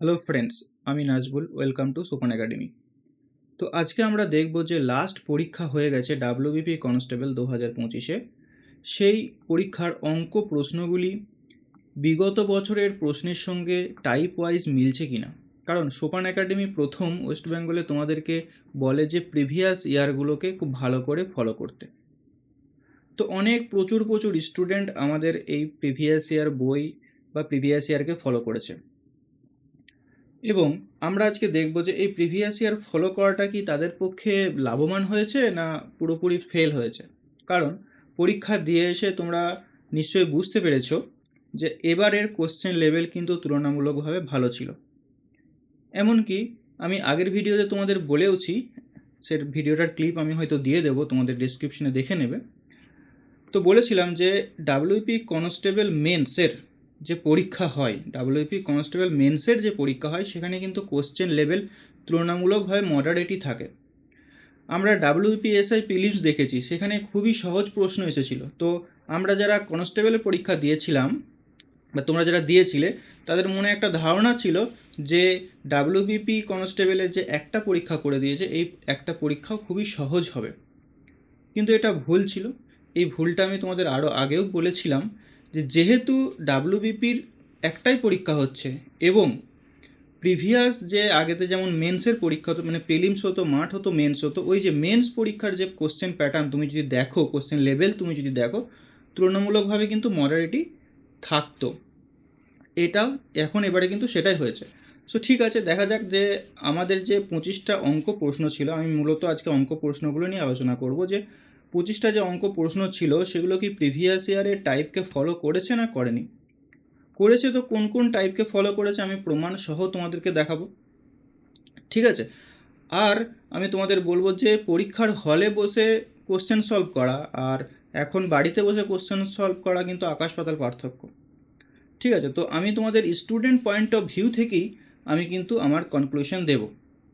Hello friends আমি Nazbul welcome to Sopan academy তো আজকে আমরা দেখব যে লাস্ট পরীক্ষা হয়ে গেছে ডাব্লিউবিপি কনস্টেবল দু হাজার পঁচিশে। সেই পরীক্ষার অঙ্ক প্রশ্নগুলি বিগত বছরের প্রশ্নের সঙ্গে টাইপ ওয়াইজ মিলছে কিনা। কারণ সোপান একাডেমি প্রথম ওয়েস্ট বেঙ্গলে তোমাদেরকে বলে যে প্রিভিয়াস ইয়ারগুলোকে খুব ভালো করে ফলো করতে। তো অনেক প্রচুর প্রচুর স্টুডেন্ট আমাদের এই প্রিভিয়াস ইয়ার বই বা প্রিভিয়াস ইয়ারকে ফলো করেছে। এবং আমরা আজকে দেখব যে এই প্রিভিয়াস ইয়ার ফলো করাটা কি তাদের পক্ষে লাভবান হয়েছে না পুরোপুরি ফেল হয়েছে? কারণ পরীক্ষা দিয়ে এসে তোমরা নিশ্চয়ই বুঝতে পেরেছ যে এবারের কোশ্চেন লেভেল কিন্তু তুলনামূলকভাবে ভালো ছিল। এমনকি আমি আগের ভিডিওতে তোমাদের বলেওছি, সে ভিডিওটার ক্লিপ আমি হয়তো দিয়ে দেবো, তোমাদের ডিসক্রিপশনে দেখে নেবে। তো বলেছিলাম যে ডাব্লিউপি কনস্টেবল মেন্সের যে পরীক্ষা হয় ডাব্লিউপি কনস্টেবল মেন্সের যে পরীক্ষা হয়, সেখানে কিন্তু কোশ্চেন লেভেল তুলনামূলকভাবে মডারেটই থাকে। আমরা ডাব্লিউপিএসআই প্রিলিমস দেখেছি, সেখানে খুবই সহজ প্রশ্ন এসেছিল। তো আমরা যারা কনস্টেবলের পরীক্ষা দিয়েছিলাম, বা তোমরা যারা দিয়েছিলে, তাদের মনে একটা ধারণা ছিল যে ডাব্লিউবিপি কনস্টেবলের যে একটা পরীক্ষা করে দিয়েছে, এই একটা পরীক্ষাও খুবই সহজ হবে। কিন্তু এটা ভুল ছিল। এই ভুলটা আমি তোমাদের আরও আগেও বলেছিলাম। যে যেহেতু ডাব্লিউবিপির একটাই পরীক্ষা হচ্ছে এবং প্রিভিয়াস যে আগেতে যেমন মেন্সের পরীক্ষা হতো মানে প্রিলিমস হতো, মাঠ হতো, মেন্স হতো, ওই যে মেন্স পরীক্ষার যে কোশ্চেন প্যাটার্ন তুমি যদি দেখো কোশ্চেন লেভেল তুমি যদি দেখো, তুলনামূলকভাবে কিন্তু মডারিটি থাকতো। এটা এখন এবারে কিন্তু সেটাই হয়েছে। সো ঠিক আছে, দেখা যাক যে আমাদের যে পঁচিশটা অঙ্ক প্রশ্ন ছিল, আমি মূলত আজকে অঙ্ক প্রশ্নগুলো নিয়ে আলোচনা করব যে পঁচিশটা যে অঙ্ক প্রশ্ন ছিল, সেগুলো কি প্রিভিয়াস ইয়ারের টাইপকে ফলো করেছে না করেনি? করেছে তো কোন কোন টাইপকে ফলো করেছে আমি প্রমাণ সহ তোমাদেরকে দেখাবো। ঠিক আছে? আর আমি তোমাদের বলব যে পরীক্ষার হলে বসে কোশ্চেন সলভ করা, আর এখন বাড়িতে বসে কোশ্চেন সলভ করা কিন্তু আকাশ পাতাল পার্থক্য। ঠিক আছে? তো আমি তোমাদের স্টুডেন্ট পয়েন্ট অফ ভিউ থেকেই আমি কিন্তু আমার কনক্লুশন দেব।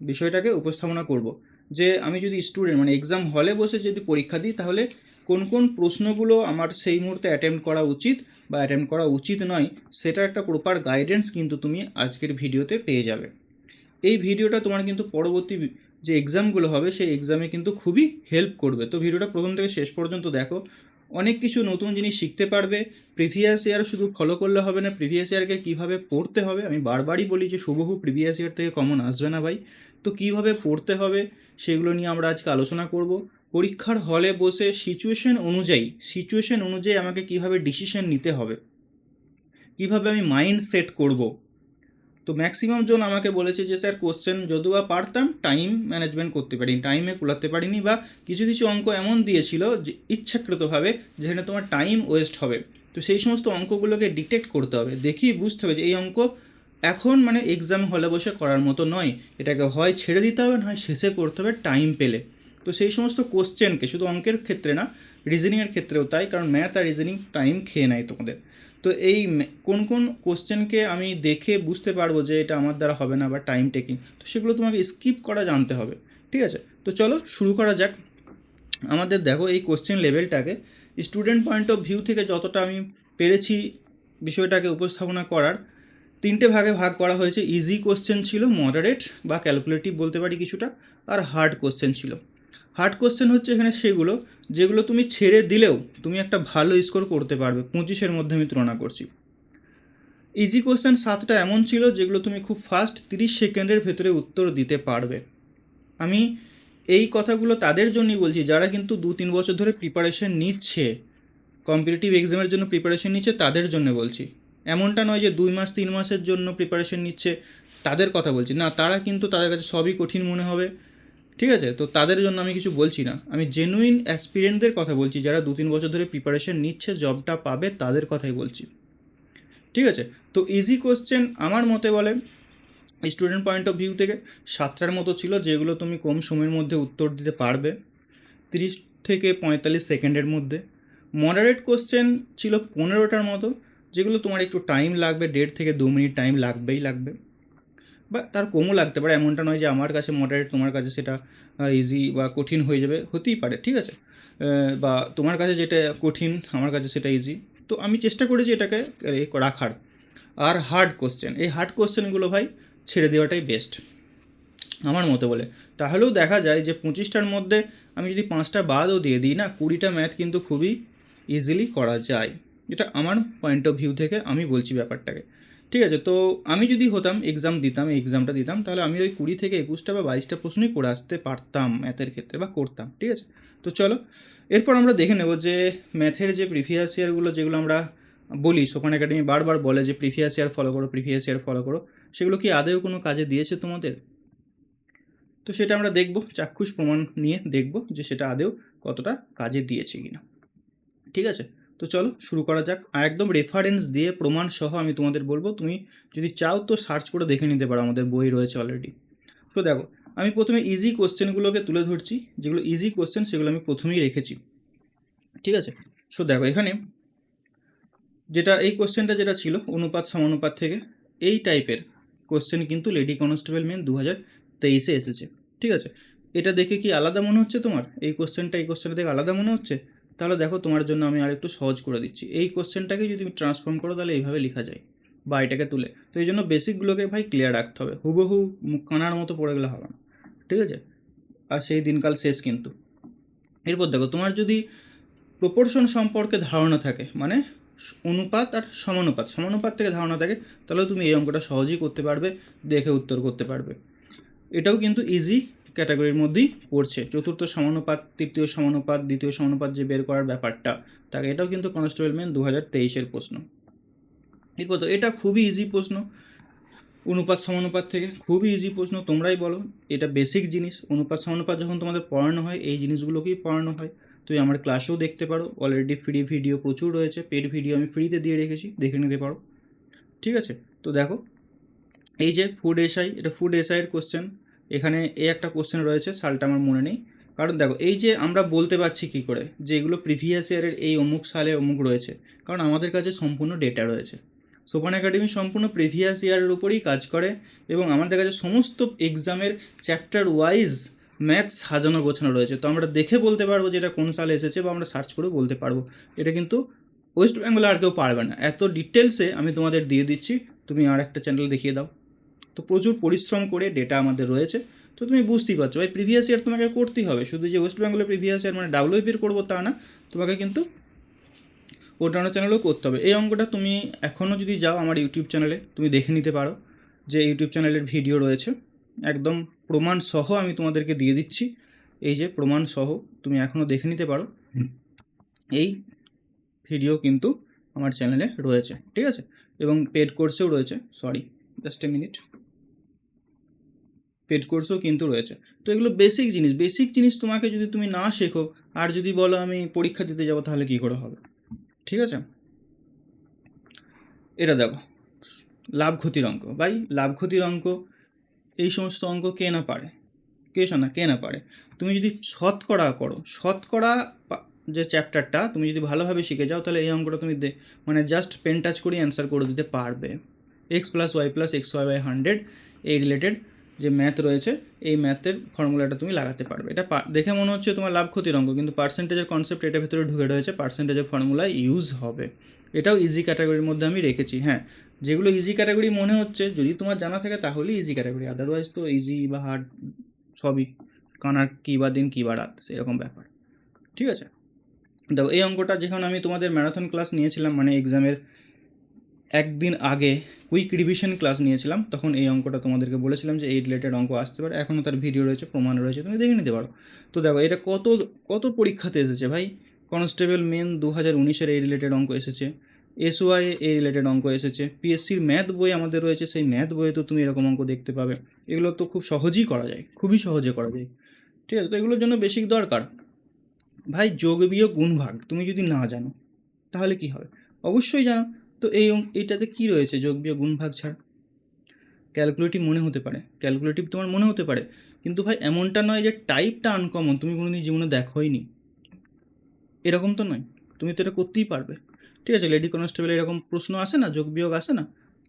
বিষয়টাকে উপস্থাপনা করব। যে আমি যদি স্টুডেন্ট মানে এক্সাম হলে বসে যদি পরীক্ষা দিই, তাহলে কোন কোন প্রশ্নগুলো আমার সেই মুহূর্তে অ্যাটেম্প করা উচিত বা অ্যাটেম্প করা উচিত নয়, সেটা একটা প্রপার গাইডেন্স কিন্তু তুমি আজকের ভিডিওতে পেয়ে যাবে। এই ভিডিওটা তোমার কিন্তু পরবর্তী যে এক্সামগুলো হবে, সেই এক্সামে কিন্তু খুবই হেল্প করবে। তো ভিডিওটা প্রথম থেকে শেষ পর্যন্ত দেখো। অনেক কিছু নতুন জিনিস শিখতে পারবে। প্রিভিয়াস ইয়ার শুধু ফলো করলে হবে না প্রিভিয়াস ইয়ারকে কীভাবে পড়তে হবে, আমি বারবারই বলি যে হুবহু প্রিভিয়াস ইয়ার থেকে কমন আসবে না ভাই। তো কীভাবে পড়তে হবে? সেগুলো নিয়ে আমরা আজকে আলোচনা করব। পরীক্ষার হলে বসে সিচুয়েশন অনুযায়ী সিচুয়েশন অনুযায়ী আমাকে কীভাবে ডিসিশন নিতে হবে, কীভাবে আমি মাইন্ড সেট করব। তো ম্যাক্সিমাম জন আমাকে বলেছে যে, স্যার কোশ্চেন যদিও বা পারতাম টাইম ম্যানেজমেন্ট করতে পারিনি টাইমে কুলাতে পারিনি বা কিছু কিছু অঙ্ক এমন দিয়েছিল যে, ইচ্ছাকৃতভাবে যেখানে তোমার টাইম ওয়েস্ট হবে। তো সেই সমস্ত অঙ্কগুলোকে ডিটেক্ট করতে হবে দেখিয়ে বুঝতে হবে যে, এই অঙ্ক এখন মানে এক্সাম হলে বসে করার মতো নয়। এটাকে হয় ছেড়ে দিতে হবে, নয় শেষে করতে হবে টাইম পেলে। তো সেই সমস্ত কোশ্চেনকে শুধু অঙ্কের ক্ষেত্রে না রিজনিংয়ের ক্ষেত্রেও তাই, কারণ ম্যাথ আর রিজনিং টাইম খেয়ে নেয় তোমাদের। তো এই কোন কোন কোশ্চেনকে আমি দেখে বুঝতে পারব যে এটা আমার দ্বারা হবে না বা টাইম টেকিং তো সেগুলো তোমাকে স্কিপ করা জানতে হবে, ঠিক আছে? তো চলো শুরু করা যাক। আমাদের দেখো এই কোশ্চেন লেভেলটাকে স্টুডেন্ট পয়েন্ট অফ ভিউ থেকে যতটা আমি পেরেছি বিষয়টাকে উপস্থাপনা করার তিনটে ভাগে ভাগ করা হয়েছে। ইজি কোশ্চেন ছিল মডারেট বা ক্যালকুলেটিভ বলতে পারি কিছুটা, আর হার্ড কোশ্চেন ছিল। হার্ড কোশ্চেন হচ্ছে এখানে সেগুলো, যেগুলো তুমি ছেড়ে দিলেও তুমি একটা ভালো স্কোর করতে পারবে। পঁচিশের মধ্যে আমি তুলনা করছি। ইজি কোশ্চেন সাতটা এমন ছিল, যেগুলো তুমি খুব ফাস্ট তিরিশ সেকেন্ডের ভেতরে উত্তর দিতে পারবে। আমি এই কথাগুলো তাদের জন্যই বলছি, যারা কিন্তু দু তিন বছর ধরে প্রিপারেশন নিচ্ছে কম্পিটিটিভ এক্সামের জন্য প্রিপারেশন নিচ্ছে, তাদের জন্য বলছি। এমনটা নয় যে দুই মাস, তিন মাসের জন্য প্রিপারেশন নিচ্ছে। তাদের কথা বলছি। না, তারা কিন্তু তাদের কাছে সবই কঠিন মনে হবে। ঠিক আছে? তো তাদের জন্য আমি কিছু বলছি না। আমি জেনুইন অ্যাসপিরিয়েন্টদের কথা বলছি। যারা দু তিন বছর ধরে প্রিপারেশন নিচ্ছে জবটা পাবে, তাদের কথাই বলছি। ঠিক আছে? তো ইজি কোশ্চেন আমার মতে বলে স্টুডেন্ট পয়েন্ট অফ ভিউ থেকে, সাতটার মতো ছিল, যেগুলো তুমি কম সময়ের মধ্যে উত্তর দিতে পারবে। তিরিশ থেকে পঁয়তাল্লিশ সেকেন্ডের মধ্যে। মডারেট কোশ্চেন ছিল পনেরোটার মতো। যেগুলো তোমার একটু টাইম লাগবে, দেড় থেকে দু মিনিট টাইম লাগবেই লাগবে। বা তার কমও লাগতে পারে, এমনটা নয় যে আমার কাছে মডারেট তোমার কাছে সেটা ইজি বা কঠিন হয়ে যাবে, হতেই পারে, ঠিক আছে? বা তোমার কাছে যেটা কঠিন, আমার কাছে সেটা ইজি তো আমি চেষ্টা করেছি এটাকে রাখার। আর হার্ড কোশ্চেন এই হার্ড কোশ্চেনগুলো ভাই ছেড়ে দেওয়াটাই বেস্ট আমার মতো বলে। তাহলেও দেখা যায় যে পঁচিশটার মধ্যে আমি যদি পাঁচটা বাদও দিয়ে দিই, না, কুড়িটা ম্যাথ কিন্তু খুবই ইজিলি করা যায়। এটা আমার পয়েন্ট অফ ভিউ থেকে আমি বলছি ব্যাপারটাকে। ঠিক আছে, তো আমি যদি হতাম এক্সাম দিতাম এক্সামটা দিতাম, তাহলে আমি ওই কুড়ি থেকে একুশটা বা বাইশটা প্রশ্নই করে আসতে পারতাম ম্যাথের ক্ষেত্রে বা করতাম, ঠিক আছে? তো চলো, এরপর আমরা দেখে নেব যে ম্যাথের যে প্রিভিয়াস ইয়ারগুলো যেগুলো আমরা বলি সোপান একাডেমি বারবার বলে যে প্রিভিয়াস ইয়ার ফলো করো প্রিভিয়াস ইয়ার ফলো করো, সেগুলো কি আদেও কোনো কাজে দিয়েছে তোমাদের? তো সেটা আমরা দেখব, চাক্ষুষ প্রমাণ নিয়ে দেখব যে সেটা আদেও কতটা কাজে দিয়েছে কিনা। ঠিক আছে? তো চলো শুরু করা যাক। আর একদম রেফারেন্স দিয়ে প্রমাণ সহ আমি তোমাদের বলব, তুমি যদি চাও তো সার্চ করে দেখে নিতে পারো, আমাদের বই রয়েছে অলরেডি তো দেখো, আমি প্রথমে ইজি কোশ্চেনগুলোকে তুলে ধরছি, যেগুলো ইজি কোশ্চেন সেগুলো আমি প্রথমেই রেখেছি। ঠিক আছে? সো দেখো, এখানে যেটা, এই কোশ্চেনটা যেটা ছিল, অনুপাত সমানুপাত থেকে, এই টাইপের কোশ্চেন কিন্তু লেডি কনস্টেবল মেন দু হাজার তেইশে এসেছে। ঠিক আছে? এটা দেখে কি আলাদা মনে হচ্ছে তোমার? এই কোশ্চেনটা এই কোশ্চেনটা দেখে আলাদা মনে হচ্ছে? তাহলে দেখো তোমার জন্য আমি আর একটু সহজ করে দিচ্ছি। এই কোশ্চেনটাকে যদি তুমি ট্রান্সফর্ম করো, তাহলে এইভাবে লেখা যায়। বা এটাকে তুলে। তো এই জন্য বেসিকগুলোকে ভাই ক্লিয়ার রাখতে হবে। হুবহু কানার মতো পড়ে গেলে হবে না। ঠিক আছে? আর সেই দিনকাল শেষ কিন্তু। এরপর দেখো, তোমার যদি প্রপোর্শন সম্পর্কে ধারণা থাকে মানে অনুপাত আর সমানুপাত সমানুপাত থেকে ধারণা থাকে, তাহলে তুমি এই অঙ্কটা সহজেই করতে পারবে, দেখে উত্তর করতে পারবে। এটাও কিন্তু ইজি ক্যাটাগরির মধ্যেই পড়ছে। চতুর্থ সমানুপাত, তৃতীয় সমানুপাত, দ্বিতীয় সমানুপাত যে বের করার ব্যাপারটা, তাকে এটাও কিন্তু কনস্টেবল মেন দু হাজার তেইশের প্রশ্ন। এরপর তো এটা খুবই ইজি প্রশ্ন। অনুপাত, সমানুপাত থেকে খুবই ইজি প্রশ্ন, তোমরাই বলো। এটা বেসিক জিনিস। অনুপাত, সমানুপাত যখন তোমাদের পড়ানো হয়, এই জিনিসগুলোকেই পড়ানো হয়। তুমি আমার ক্লাসেও দেখতে পারো। অলরেডি ফ্রি ভিডিও প্রচুর রয়েছে। পেড ভিডিও আমি ফ্রিতে দিয়ে রেখেছি। দেখে নিতে পারো। ঠিক আছে? তো দেখো, এই যে ফুড এসআই এটা ফুড এসআইয়ের কোশ্চেন এখানে এই একটা কোশ্চেন রয়েছে, সালটা আমার মনে নেই। কারণ দেখো, এই যে আমরা বলতে পারছি কী করে, যে এগুলো প্রিভিয়াস ইয়ারের এই অমুক সালে অমুক রয়েছে, কারণ আমাদের কাছে সম্পূর্ণ ডেটা রয়েছে। সোপান একাডেমি সম্পূর্ণ প্রিভিয়াস ইয়ারের উপরেই কাজ করে এবং আমাদের কাছে সমস্ত এক্সামের চ্যাপ্টার ওয়াইজ ম্যাথ সাজানো গোছানো রয়েছে। তো আমরা দেখে বলতে পারব যে এটা কোন সালে এসেছে বা আমরা সার্চ করে বলতে পারব। এটা কিন্তু ওয়েস্ট বেঙ্গলে আর কেউ পারবে না। এত ডিটেলসে আমি তোমাদের দিয়ে দিচ্ছি, তুমি আর একটা চ্যানেল দেখিয়ে দাও। তো প্রচুর পরিশ্রম করে ডেটা আমাদের রয়েছে। তো তুমি বুঝতেই পারছ ভাই প্রিভিয়াস ইয়ার তোমাকে করতেই হবে। শুধু যে ওয়েস্ট বেঙ্গলের প্রিভিয়াস ইয়ার মানে ডাব্লিউপির করব তা না, তোমাকে কিন্তু অন্যান্য চ্যানেলেও করতে হবে। এই অঙ্কটা তুমি এখনও যদি যাও আমার ইউটিউব চ্যানেলে তুমি দেখে নিতে পারো যে ইউটিউব চ্যানেলের ভিডিও রয়েছে। একদম প্রমাণ সহ আমি তোমাদেরকে দিয়ে দিচ্ছি। এই যে প্রমাণ সহ তুমি এখনও দেখে নিতে পারো। এই ভিডিও কিন্তু আমার চ্যানেলে রয়েছে, ঠিক আছে? এবং পেড কোর্সেও রয়েছে sorry just a minute paid কোর্সও কিন্তু রয়েছে। তো এগুলো বেসিক জিনিস। বেসিক জিনিস তোমাকে যদি তুমি না শেখো, আর যদি বলো আমি পরীক্ষা দিতে যাব, তাহলে কী করে হবে? ঠিক আছে? এটা দেখো। লাভ ক্ষতির অঙ্ক। ভাই, লাভ ক্ষতির অঙ্ক, এই সমস্ত অঙ্ক কে না পারে? কে শোনা কে না পারে? তুমি যদি শতকরা করো, শতকরা যে চ্যাপ্টারটা তুমি যদি ভালোভাবে শিখে যাও, তাহলে এই অঙ্কটা তুমি মানে জাস্ট পেন টাচ করে অ্যান্সার করে দিতে পারবে। X plus y plus x y by hundred এই রিলেটেড যে ম্যাথ রয়েছে, এই ম্যাথের ফর্মুলাটা তুমি লাগাতে পারবে। এটা দেখে মনে হচ্ছে তোমার লাভ ক্ষতির অঙ্ক কিন্তু পার্সেন্টেজের কনসেপ্ট এটার ভিতরে ঢুকে রয়েছে পার্সেন্টেজের ফর্মুলা ইউজ হবে। এটাও ইজি ক্যাটাগরির মধ্যে আমি রেখেছি হ্যাঁ। যেগুলো ইজি ক্যাটাগরি মনে হচ্ছে, যদি তোমার জানা থাকে তাহলেই ইজি ক্যাটাগরি আদারওয়াইজ তো ইজি বা হার্ড সবই। কানার কী বা দিন, কী বা রাত, সেরকম ব্যাপার। ঠিক আছে? দেখো, এই অঙ্কটা যখন আমি তোমাদের ম্যারাথন ক্লাস নিয়েছিলাম মানে এক্সামের একদিন আগে কুইক রিভিশন ক্লাস নিয়েছিলাম, তখন এই অঙ্কটা তোমাদেরকে বলেছিলাম যে এই রিলেটেড অঙ্ক আসতে পারে। এখনও তার ভিডিও রয়েছে, প্রমাণ রয়েছে, তুমি দেখে নিতে পারো। তো দেখো, এটা কত কত পরীক্ষাতে এসেছে ভাই? কনস্টেবল মেন দু হাজার উনিশের এই রিলেটেড অঙ্ক এসেছে এসওয়াই এই রিলেটেড অঙ্ক এসেছে পিএসসির ম্যাথ বই আমাদের রয়েছে, সেই ম্যাথ বইয়ে তো তুমি এরকম অঙ্ক দেখতে পাবে। এগুলো তো খুব সহজেই করা যায়, খুবই সহজে করা যায়। ঠিক আছে, তো এগুলোর জন্য বেসিক দরকার। ভাই যোগ বিয়োগ গুণ ভাগ, তুমি যদি না জানো, তাহলে কি হবে? অবশ্যই জানো। তো এই এইটাতে কি রয়েছে? যোগ বিয়োগ গুণ ভাগ ছাড়া? ক্যালকুলেটিভ মনে হতে পারে। ক্যালকুলেটিভ তোমার মনে হতে পারে। কিন্তু ভাই, এমনটা নয় যে টাইপটা আনকমন তুমি কোনোদিন জীবনে দেখোইনি। এরকম তো নয়। তুমি তো এটা করতেই পারবে। ঠিক আছে লেডি কনস্টেবল এরকম প্রশ্ন আসে না? যোগ বিয়োগ আসে না?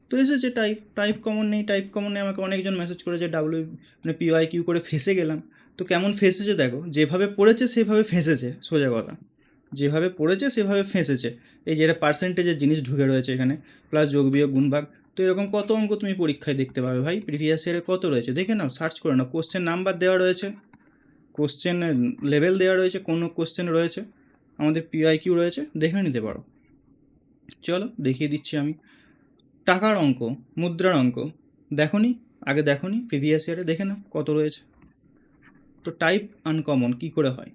তো এসেছে টাইপ টাইপ কমন নেই টাইপ কমন নেই। আমাকে অনেকজন মেসেজ করেছে ডাব্লিউ মানে পিওয়াই কিউ করে ফেসে গেলাম। তো কেমন ফেসেছে দেখো? যেভাবে পড়েছে, সেভাবে ফেসেছে। সোজা কথা। যেভাবে পড়েছে, সেভাবে ফেঁসেছে। এই যে এটা পার্সেন্টেজের জিনিস ঢুকে রয়েছে এখানে প্লাস যোগ বিয়োগ গুণভাগ তো এরকম কত অঙ্ক তুমি পরীক্ষায় দেখতে পাবে ভাই? প্রিভিয়াস ইয়ারে কত রয়েছে? দেখে নাও সার্চ করে নাও। কোশ্চেন নাম্বার দেওয়া রয়েছে। কোশ্চেন লেভেল দেওয়া রয়েছে, কোনো কোশ্চেন রয়েছে। আমাদের পিআই কিউ রয়েছে, দেখে নিতে পারো। চলো, দেখিয়ে দিচ্ছি আমি। টাকার অঙ্ক, মুদ্রার অঙ্ক। দেখো নি, আগে দেখনি প্রিভিয়াস ইয়ারে দেখে নাও কত রয়েছে। তো টাইপ আনকমন কি করে হয়?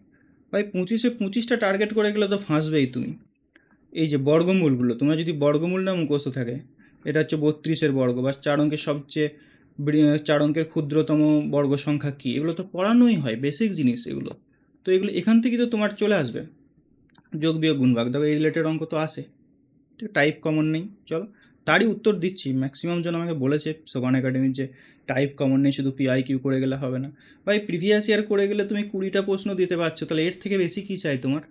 ভাই পঁচিশে পঁচিশটা টার্গেট করে গেলে তো ফাঁসবেই তুমি। এই যে বর্গমূলগুলো, তোমার যদি বর্গমূল না মুখস্থ থাকে, এটা হচ্ছে বত্রিশের বর্গ বা চার অঙ্কের সবচেয়ে চার অঙ্কের ক্ষুদ্রতম বর্গ সংখ্যা কী? এগুলো তো পড়ানোই হয় বেসিক জিনিস এগুলো। তো এগুলো এখান থেকে তো তোমার চলে আসবে। যোগ বিয়োগ গুণভাগ, দেখো এই রিলেটেড অঙ্ক তো আসে ঠিক টাইপ কমন নেই, চলো। তারই উত্তর দিচ্ছি ম্যাক্সিমাম জন আমাকে বলেছে সোবান একাডেমির যে টাইপ কমন নেই, শুধু পিআই কিউ করে গেলে হবে না। ভাই প্রিভিয়াস ইয়ার করে গেলে তুমি কুড়িটা প্রশ্ন দিতে পারছ, তাহলে এর থেকে বেশি কী চাই তোমার?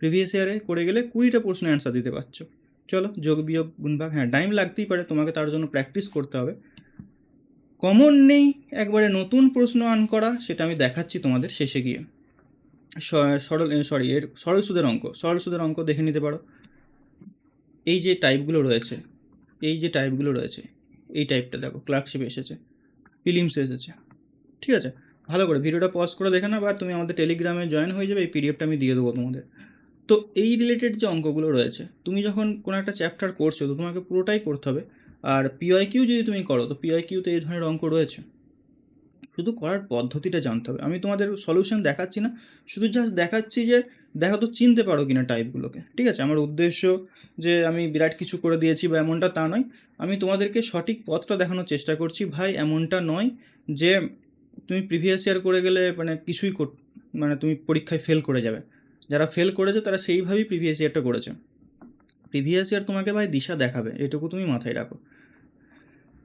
প্রিভিয়াস ইয়ারে করে গেলে কুড়িটা প্রশ্ন অ্যান্সার দিতে পারছ। চলো, যোগ, বিয়োগ, গুণভাগ হ্যাঁ টাইম লাগতেই পারে, তোমাকে তার জন্য প্র্যাকটিস করতে হবে। কমন নেই, একবারে নতুন প্রশ্ন আন করা, সেটা আমি দেখাচ্ছি তোমাদের শেষে গিয়ে। সরল সরি এর সরল সুদের অঙ্ক, সরল সুদের অঙ্ক দেখে নিতে পারো। এই যে টাইপগুলো রয়েছে, এই যে টাইপগুলো রয়েছে এই টাইপটা দেখো ক্লার্কশিপ এসেছে ফিলিমসে এসেছে, ঠিক আছে? ভালো করে ভিডিওটা পজ করে দেখে না বা তুমি আমাদের টেলিগ্রামে জয়েন হয়ে যাবে, এই পিডিএফটা আমি দিয়ে দেবো তোমাদের। তো এই রিলেটেড যে অঙ্কগুলো রয়েছে, তুমি যখন কোনো একটা চ্যাপ্টার করছ, তো তোমাকে পুরোটাই করতে হবে। আর পিওয়াই কিউ যদি তুমি করো, তো পিওয়াই কিউতে এই ধরনের অঙ্ক রয়েছে। শুধু করার পদ্ধতিটা জানতে হবে। আমি তোমাদের সলিউশন দেখাচ্ছি না, শুধু জাস্ট দেখাচ্ছি যে দেখা তো চিনতে পারো কিনা টাইপগুলোকে ঠিক আছে? আমার উদ্দেশ্য যে আমি বিরাট কিছু করে দিয়েছি বা এমনটা তা নয়। আমি তোমাদেরকে সঠিক পথটা দেখানোর চেষ্টা করছি। ভাই, এমনটা নয় যে তুমি প্রিভিয়াস ইয়ার করে গেলে মানে কিছুই মানে তুমি পরীক্ষায় ফেল করে যাবে। যারা ফেল করেছে তারা সেইভাবেই প্রিভিয়াস ইয়ারটা করেছে। প্রিভিয়াস ইয়ার তোমাকে ভাই দিশা দেখাবে, এটুকু তুমি মাথায় রাখো।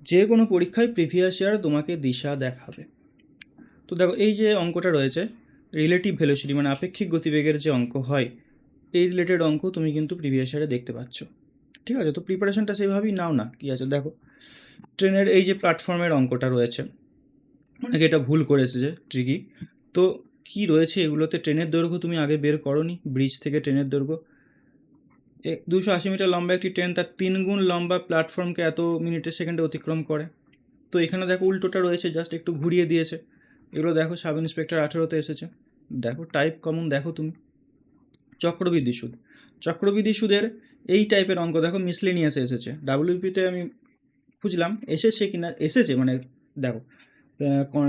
যে কোনো পরীক্ষায় প্রিভিয়াস ইয়ার তোমাকে দিশা দেখাবে। তো দেখো, এই যে অঙ্কটা রয়েছে রিলেটিভ ভেলোসিটি মানে আপেক্ষিক গতিবেগের যে অঙ্ক হয়, এই রিলেটেড অঙ্ক তুমি কিন্তু প্রিভিয়াস ইয়ারে দেখতে পাচ্ছ। ঠিক আছে? তো প্রিপারেশনটা সেইভাবেই নাও না, কী আছে? দেখো, ট্রেনের এই যে প্ল্যাটফর্মের অঙ্কটা রয়েছে, অনেকে এটা ভুল করে এসেছে ট্রিকি তো কি রয়েছে এগুলোতে? ট্রেনের দৈর্ঘ্য তুমি আগে বের করনি ব্রিজ থেকে ট্রেনের দৈর্ঘ্য। দুশো আশি মিটার লম্বা একটি ট্রেন তার তিন গুণ লম্বা প্ল্যাটফর্মকে এত মিনিটের সেকেন্ডে অতিক্রম করে। তো এখানে দেখো উল্টোটা রয়েছে জাস্ট একটু ঘুরিয়ে দিয়েছে। এগুলো দেখো, সাব ইন্সপেক্টর আঠেরোতে এসেছে। দেখো টাইপ কমন দেখো তুমি। চক্রবৃদ্ধি সুদ। চক্রবৃদ্ধি সুদের এই টাইপের অঙ্ক দেখো মিসলেনিয়াসে এসেছে। ডাব্লিউপিতে আমি খুঁজলাম, এসেছে কিনা, এসেছে মানে দেখো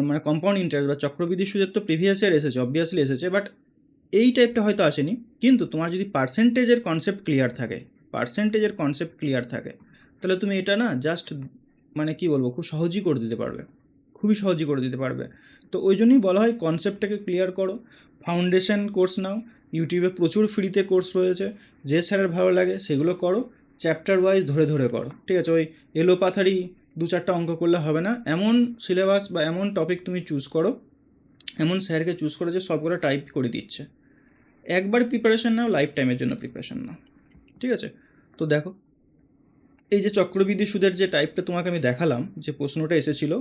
মানে কম্পাউন্ড ইন্টারেস্ট বা চক্রবৃদ্ধি সুদের তো প্রিভিয়াস ইয়ার এসেছে অবভিয়াসলি এসেছে বাট এই টাইপটা হয়তো আসেনি। কিন্তু তোমার যদি পার্সেন্টেজের কনসেপ্ট ক্লিয়ার থাকে পার্সেন্টেজের কনসেপ্ট ক্লিয়ার থাকে, তাহলে তুমি এটা না জাস্ট মানে কি বলব, খুব সহজেই করে দিতে পারবে। খুবই সহজেই করে দিতে পারবে। তো ওই জন্যই বলা হয় কনসেপ্টটাকে ক্লিয়ার করো। ফাউন্ডেশন কোর্স নাও। ইউটিউবে প্রচুর ফ্রিতে কোর্স রয়েছে। যে স্যারের ভালো লাগে, সেগুলো করো। চ্যাপ্টার ওয়াইজ ধরে ধরে করো। ঠিক আছে? ওই এলো পাথারি দু চারটা অঙ্ক করলে হবে না। এমন সিলেবাস বা এমন টপিক তুমি চুজ করো, এমন স্যারকে চুজ করো যে সবগুলো টাইপ করে দিচ্ছে। একবার প্রিপারেশন নাও লাইফ টাইমের জন্য প্রিপারেশন নাও। ঠিক আছে? তো দেখো, এই যে চক্রবৃদ্ধি সুদের যে টাইপটা তোমাকে আমি দেখালাম, যে প্রশ্নটা এসেছিল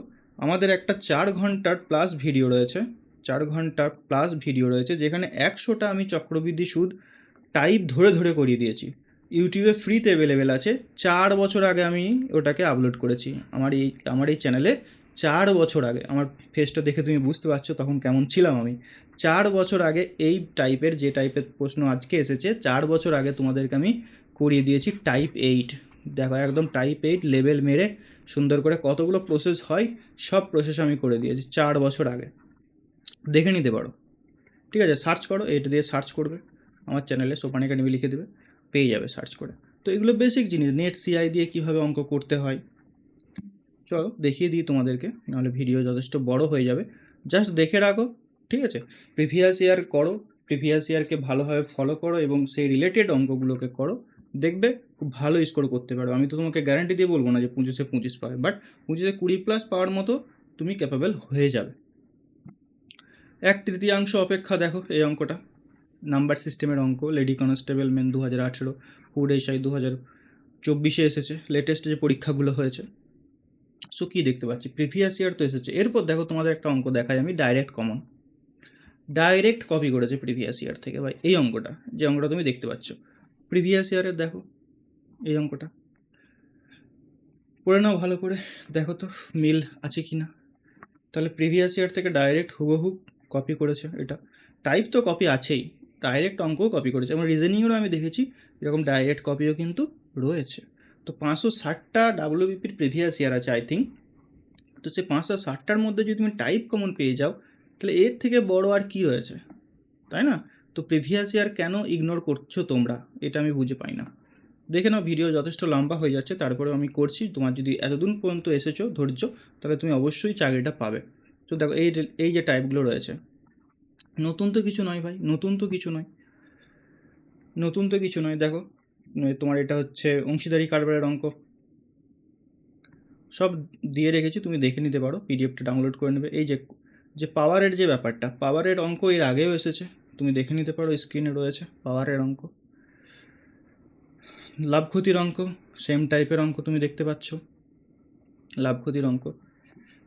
আমাদের একটা চার ঘণ্টার প্লাস ভিডিও রয়েছে। চার ঘণ্টার প্লাস ভিডিও রয়েছে, যেখানে একশোটা আমি চক্রবৃদ্ধি সুদ টাইপ ধরে ধরে করিয়ে দিয়েছি। ইউটিউবে ফ্রিতে অ্যাভেলেবেল আছে। চার বছর আগে আমি ওটাকে আপলোড করেছি। আমার এই আমার এই চ্যানেলে চার বছর আগে, আমার ফেসটা দেখে তুমি বুঝতে পারছ তখন কেমন ছিলাম আমি। চার বছর আগে এই টাইপের যে টাইপের প্রশ্ন আজকে এসেছে, চার বছর আগে তোমাদেরকে আমি করিয়ে দিয়েছি টাইপ এইট দেখো, একদম টাইপ এইট লেভেল মেরে সুন্দর করে কতগুলো প্রসেস হয়, সব প্রসেস আমি করে দিয়েছি চার বছর আগে। দেখে নিতে পারো। ঠিক আছে সার্চ করো, এটা দিয়ে সার্চ করবে। আমার চ্যানেলে সোপান একাডেমি লিখে দেবে, পেয়ে যাবে সার্চ করে। তো এগুলো বেসিক জিনিস নেট সিআই দিয়ে কীভাবে অঙ্ক করতে হয়। চলো, দেখিয়ে দিই তোমাদেরকে, নাহলে ভিডিও যথেষ্ট বড় হয়ে যাবে। জাস্ট দেখে রাখো, ঠিক আছে? প্রিভিয়াস ইয়ার করো প্রিভিয়াস ইয়ারকে ভালোভাবে ফলো করো এবং সেই রিলেটেড অঙ্কগুলোকে করো। দেখবে খুব ভালো স্কোর করতে পারো। আমি তো তোমাকে গ্যারান্টি দিয়ে বলব না যে পঁচিশে পঁচিশ পাবে বাট পঁচিশে কুড়ি প্লাস পাওয়ার মতো তুমি ক্যাপাবেল হয়ে যাবে। এক তৃতীয়াংশ অপেক্ষা দেখো এই অঙ্কটা। নাম্বার সিস্টেমের অঙ্ক লেডি কনস্টেবল মেন দু হাজার আঠেরো ফুড এসআই দু হাজার চব্বিশে এসেছে লেটেস্ট যে পরীক্ষাগুলো হয়েছে। সো কী দেখতে পাচ্ছি? প্রিভিয়াস ইয়ার তো এসেছে। এরপর দেখো তোমাদের একটা অঙ্ক দেখাই, আমি ডাইরেক্ট কমন ডাইরেক্ট কপি করেছে প্রিভিয়াস ইয়ার থেকে ভাই, এই অঙ্কটা, যে অঙ্কটা তুমি দেখতে পাচ্ছ। প্রিভিয়াস ইয়ারের দেখো, এই অঙ্কটা। পড়ে নাও ভালো করে, দেখো তো মিল আছে কি না তাহলে প্রিভিয়াস ইয়ার থেকে ডাইরেক্ট হুবহু কপি করেছে এটা। টাইপ তো কপি আছেই ডাইরেক্ট অঙ্কও কপি করেছে। এবং রিজনিংয়েরও আমি দেখেছি, এরকম ডাইরেক্ট কপিও কিন্তু রয়েছে। তো পাঁচশো ষাটটা ডাব্লিউবিপির প্রিভিয়াস ইয়ার আছে আই থিঙ্ক তো সে পাঁচশো ষাটটার মধ্যে যদি তুমি টাইপ কমন পেয়ে যাও, তাহলে এর থেকে বড় আর কি রয়েছে? তাই না? তো প্রিভিয়াস ইয়ার কেন ইগনোর করছ তোমরা? এটা আমি বুঝে পাই না। দেখে নাও ভিডিও যথেষ্ট লম্বা হয়ে যাচ্ছে তারপরে আমি করছি। তোমার যদি এতদিন পর্যন্ত এসেছ, ধৈর্য, তাহলে তুমি অবশ্যই চাকরিটা পাবে। তো দেখো, এই এই যে টাইপগুলো রয়েছে। নতুন তো কিছু নয় ভাই, নতুন তো কিছু নয়। নতুন তো কিছু নয়, দেখো তোমার এটা হচ্ছে অংশীদারি কারবারের অঙ্ক। সব দিয়ে রেখেছি, তুমি দেখে নিতে পারো পিডিএফটা ডাউনলোড করে নেবে। এই যে যে পাওয়ারের যে ব্যাপারটা পাওয়ারের অঙ্ক এর আগেও এসেছে। তুমি দেখে নিতে পারো স্ক্রিনে রয়েছে, পাওয়ারের অঙ্ক। লাভ ক্ষতির অঙ্ক সেম টাইপের অঙ্ক তুমি দেখতে পাচ্ছ। লাভ ক্ষতির অঙ্ক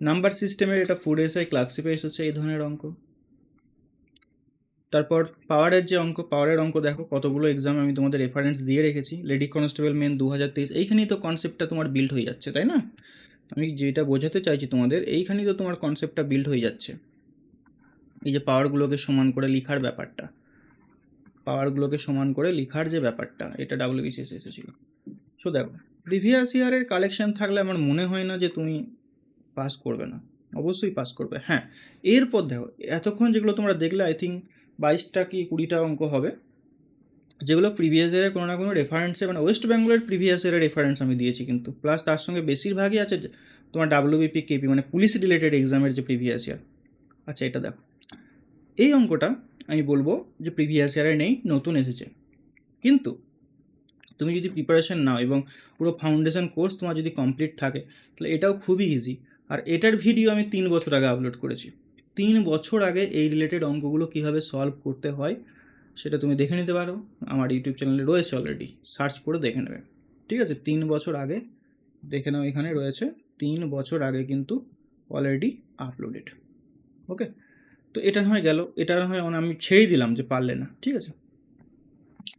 নাম্বার সিস্টেমের এটা ফুড এসআই ক্লাসিপে এসেছে, এই ধরনের অঙ্ক। তারপর পাওয়ারের যে অঙ্ক, পাওয়ারের অঙ্ক দেখো, কতগুলো এক্সাম আমি তোমাদের রেফারেন্স দিয়ে রেখেছি। লেডি কনস্টেবল মেন দু হাজার তেইশ, এইখানেই তো কনসেপ্টটা তোমার বিল্ড হয়ে যাচ্ছে, তাই না? আমি যেটা বোঝাতে চাইছি তোমাদের, এইখানেই তো তোমার কনসেপ্টটা বিল্ড হয়ে যাচ্ছে। এই যে পাওয়ারগুলোকে সমান করে লেখার ব্যাপারটা। পাওয়ারগুলোকে সমান করে লেখার যে ব্যাপারটা, এটা ডাব্লিউবিসিএস এসেছিল সো দেখো প্রিভিয়াস ইয়ারের কালেকশন থাকলে আমার মনে হয় না যে তুমি পাস করবে না। অবশ্যই পাস করবে। হ্যাঁ এরপর দেখো, এতক্ষণ যেগুলো তোমরা দেখলে আই থিঙ্ক বাইশটা কি কুড়িটা অঙ্ক হবে, যেগুলো প্রিভিয়াস ইয়ারের কোনো না কোনো রেফারেন্সে মানে ওয়েস্ট বেঙ্গলের প্রিভিয়াস ইয়ারের রেফারেন্স আমি দিয়েছি কিন্তু। প্লাস তার সঙ্গে বেশিরভাগই আছে তোমার ডাব্লিউবিপি কেপি মানে পুলিশ রিলেটেড এক্সামের যে প্রিভিয়াস ইয়ার আচ্ছা এটা দেখো। এই অঙ্কটা আমি বলব যে প্রিভিয়াস ইয়ারে নেই, নতুন এসেছে। কিন্তু তুমি যদি প্রিপারেশন নাও এবং পুরো ফাউন্ডেশন কোর্স তোমার যদি কমপ্লিট থাকে, তাহলে এটাও খুবই ইজি আর এটার ভিডিও আমি তিন বছর আগে আপলোড করেছি। তিন বছর আগে এই রিলেটেড অঙ্কগুলো কীভাবে সলভ করতে হয়, সেটা তুমি দেখে নিতে পারো। আমার ইউটিউব চ্যানেলে রয়েছে অলরেডি সার্চ করে দেখে নেবে। ঠিক আছে? তিন বছর আগে দেখে নাও, এখানে রয়েছে। তিন বছর আগে কিন্তু অলরেডি আপলোডেড ওকে তো এটা নয় গেল, এটা নয় মানে আমি ছেড়েই দিলাম যে পারলে না, ঠিক আছে?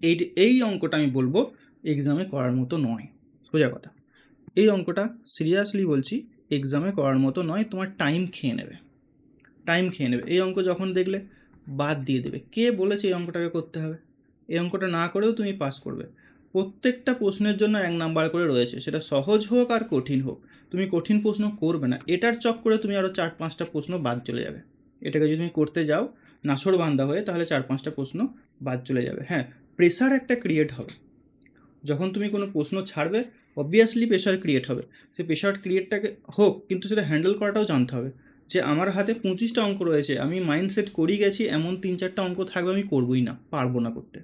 এই এই অঙ্কটা আমি বলব এক্সামে করার মতো নয়, সোজা কথা। এই অঙ্কটা সিরিয়াসলি বলছি এক্সামে করার মতো নয়, তোমার টাইম খেয়ে নেবে টাইম খেয়ে নেবে। এই অঙ্ক যখন দেখলে বাদ দিয়ে দেবে। কে বলেছে এই অঙ্কটাকে করতে হবে? এই অঙ্কটা না করেও তুমি পাস করবে। প্রত্যেকটা প্রশ্নের জন্য এক নাম্বার করে রয়েছে, সেটা সহজ হোক আর কঠিন হোক। তুমি কঠিন প্রশ্ন করবে না, এটার চক করে তুমি আরও চার পাঁচটা প্রশ্ন বাদ চলে যাবে। এটাকে যদি তুমি করতে যাও, নাসর বান্ধা হয়ে, তাহলে চার পাঁচটা প্রশ্ন বাদ চলে যাবে। হ্যাঁ প্রেশার একটা ক্রিয়েট হবে। যখন তুমি কোনো প্রশ্ন ছাড়বে অবভিয়াসলি প্রেশার ক্রিয়েট হবে। সে প্রেশার ক্রিয়েটটাকে হোক, কিন্তু সেটা হ্যান্ডেল করাটাও জানতে হবে যে আমার হাতে পঁচিশটা অঙ্ক রয়েছে, আমি মাইন্ডসেট করেই গেছি, এমন তিন চারটা অঙ্ক থাকবে আমি করবোই না, পারব না করতে।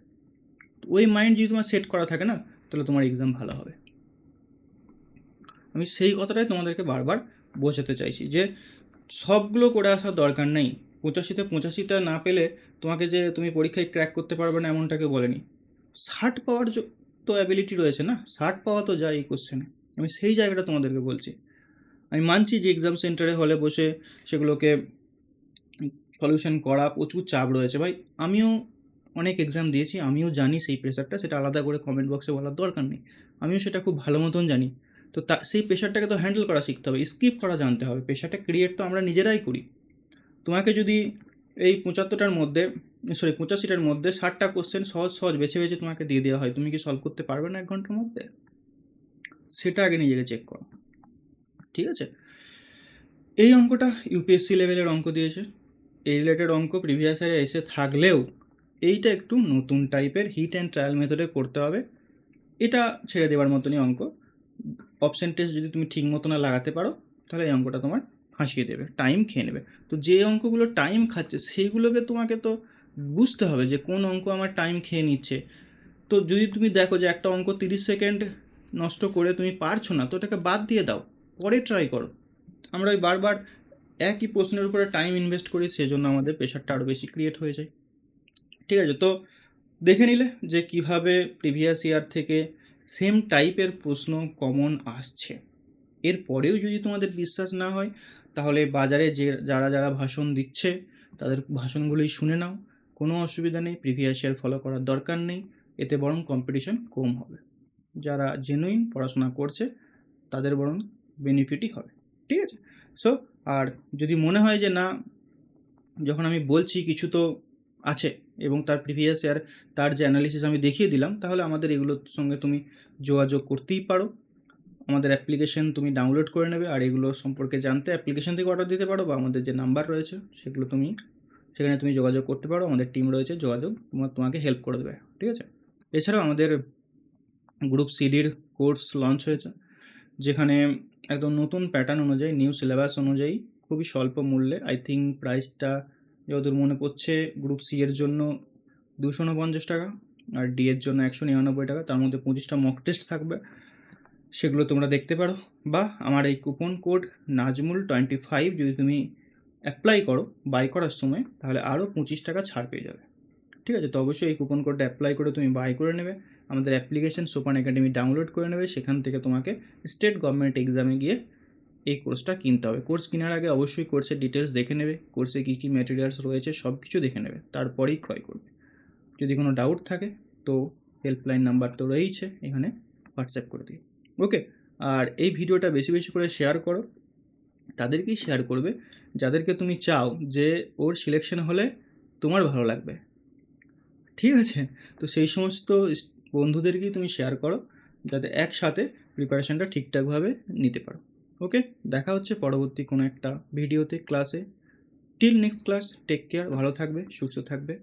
ওই মাইন্ড যদি তোমার সেট করা থাকে না, তাহলে তোমার এক্সাম ভালো হবে। আমি সেই কথাটাই তোমাদেরকে বারবার বোঝাতে চাইছি যে সবগুলো করে আসার দরকার নেই। পঁচাশিতে পঁচাশিটা না পেলে তোমাকে যে তুমি পরীক্ষায় ক্র্যাক করতে পারবে না এমনটাকে বলেনি। ষাট পাওয়ার তো অ্যাবিলিটি রয়েছে না? ষাট পাওয়া তো যায় এই কোশ্চেনে আমি সেই জায়গাটা তোমাদেরকে বলছি। আমি মানছি যে এক্সাম সেন্টারে হলে বসে সেগুলোকে সলিউশন করা প্রচুর চাপ রয়েছে ভাই। আমিও অনেক এক্সাম দিয়েছি, আমিও জানি সেই প্রেশারটা সেটা আলাদা করে কমেন্ট বক্সে বলার দরকার নেই। আমিও সেটা খুব ভালো মতন জানি। তো তা, সেই প্রেশারটাকে তো হ্যান্ডেল করা শিখতে হবে স্কিপ করা জানতে হবে। প্রেশারটা ক্রিয়েট তো আমরা নিজেরাই করি। তোমাকে যদি এই পঁচাত্তরটার মধ্যে সরি পঁচাশিটার মধ্যে ষাটটা কোশ্চেন সহজ সহজ বেছে বেছে তোমাকে দিয়ে দেওয়া হয়, তুমি কি সলভ করতে পারবে না এক ঘণ্টার মধ্যে? সেটা আগে নিজেকে চেক করো। ঠিক আছে? এই অঙ্কটা ইউপিএসসি লেভেলের অঙ্ক দিয়েছে। এই রিলেটেড অঙ্ক প্রিভিয়াস ইয়ারে এসে থাকলেও এইটা একটু নতুন টাইপের হিট অ্যান্ড ট্রায়াল মেথডে করতে হবে। এটা ছেড়ে দেওয়ার মতনই অঙ্ক। অপশন টেস্ট যদি তুমি ঠিক মতো না লাগাতে পারো, তাহলে এই অঙ্কটা তোমার ফাঁসিয়ে দেবে টাইম খেয়ে নেবে। তো যে অঙ্কগুলো টাইম খাচ্ছে সেইগুলোকে তোমাকে তো বুঝতে হবে যে কোন অঙ্ক আমার টাইম খেয়ে নিচ্ছে। তো যদি তুমি দেখো যে একটা অঙ্ক তিরিশ সেকেন্ড নষ্ট করে তুমি পারছ না, তো ওটাকে বাদ দিয়ে দাও, পরে ট্রাই করো। আমরা ওই বারবার একই প্রশ্নের উপরে টাইম ইনভেস্ট করি, সেজন্য আমাদের প্রেশারটা আরও বেশি ক্রিয়েট হয়ে যায়। ঠিক আছে, তো দেখে নিলে যে কীভাবে প্রিভিয়াস ইয়ার থেকে সেম টাইপের প্রশ্ন কমন আসছে। এরপরেও যদি তোমাদের বিশ্বাস না হয়, তাহলে বাজারে যে, যারা যারা ভাষণ দিচ্ছে, তাদের ভাষণগুলোই শুনে নাও। কোনো অসুবিধা নেই প্রিভিয়াস ইয়ার ফলো করার দরকার নেই। এতে বরং কম্পিটিশন কম হবে। যারা জেনুইন পড়াশোনা করছে, তাদের বরং বেনিফিটই হবে। ঠিক আছে? সো আর যদি মনে হয় যে না, যখন আমি বলছি কিছু তো আছে এবং তার প্রিভিয়াস ইয়ার তার যে অ্যানালিসিস আমি দেখিয়ে দিলাম, তাহলে আমাদের এগুলোর সঙ্গে তুমি যোগাযোগ করতেই পারো। আমাদের অ্যাপ্লিকেশন তুমি ডাউনলোড করে নেবে আর এগুলো সম্পর্কে জানতে অ্যাপ্লিকেশন থেকে অর্ডার দিতে পারো বা আমাদের যে নাম্বার রয়েছে সেগুলো তুমি, সেখানে তুমি যোগাযোগ করতে পারো। আমাদের টিম রয়েছে, যোগাযোগ তোমার তোমাকে হেল্প করে দেবে, ঠিক আছে? এছাড়াও আমাদের গ্রুপ সিডির কোর্স লঞ্চ হয়েছে, যেখানে একদম নতুন প্যাটার্ন অনুযায়ী নিউ সিলেবাস অনুযায়ী খুবই স্বল্প মূল্যে আই থিঙ্ক প্রাইসটা যতদূর মনে পড়ছে গ্রুপ সি এর জন্য দুশো উনপঞ্চাশ টাকা আর ডি এর জন্য একশো নিরানব্বই টাকা। তার মধ্যে পঁচিশটা মক টেস্ট থাকবে। সেগুলো তোমরা দেখতে পারো। বা আমার এই coupon code Nazmul twenty five যদি তুমি অ্যাপ্লাই করো বাই করার সময়, তাহলে আরও পঁচিশ টাকা ছাড় পেয়ে যাবে। ঠিক আছে? তো অবশ্যই এই কুপন কোডটা অ্যাপ্লাই করে তুমি বাই করে নেবে। আমাদের অ্যাপ্লিকেশন সোপান একাডেমি ডাউনলোড করে নেবে। সেখান থেকে তোমাকে স্টেট গভর্নমেন্ট এক্সামে গিয়ে এই কোর্সটা কিনতে হবে। কোর্স কেনার আগে অবশ্যই কোর্সের ডিটেলস দেখে নেবে। কোর্সে কী কী ম্যাটেরিয়ালস রয়েছে সব কিছু দেখে নেবে। তারপরেই ক্রয় করবে। যদি কোনো ডাউট থাকে তো হেল্পলাইন নাম্বার তো রয়েইছে, এখানে হোয়াটসঅ্যাপ করে দিই ওকে আর এই ভিডিওটা বেশি বেশি করে শেয়ার করো। তাদেরকেই শেয়ার করবে। যাদেরকে তুমি চাও যে ওর সিলেকশন হলে তোমার ভালো লাগবে। ঠিক আছে? তো সেই সমস্ত বন্ধুদেরকেই তুমি শেয়ার করো। যাতে একসাথে প্রিপারেশনটা ঠিকঠাকভাবে নিতে পারো। ওকে দেখা হচ্ছে পরবর্তী কোনো একটা ভিডিওতে ক্লাসে till next class take care ভালো থাকবে, সুস্থ থাকবে।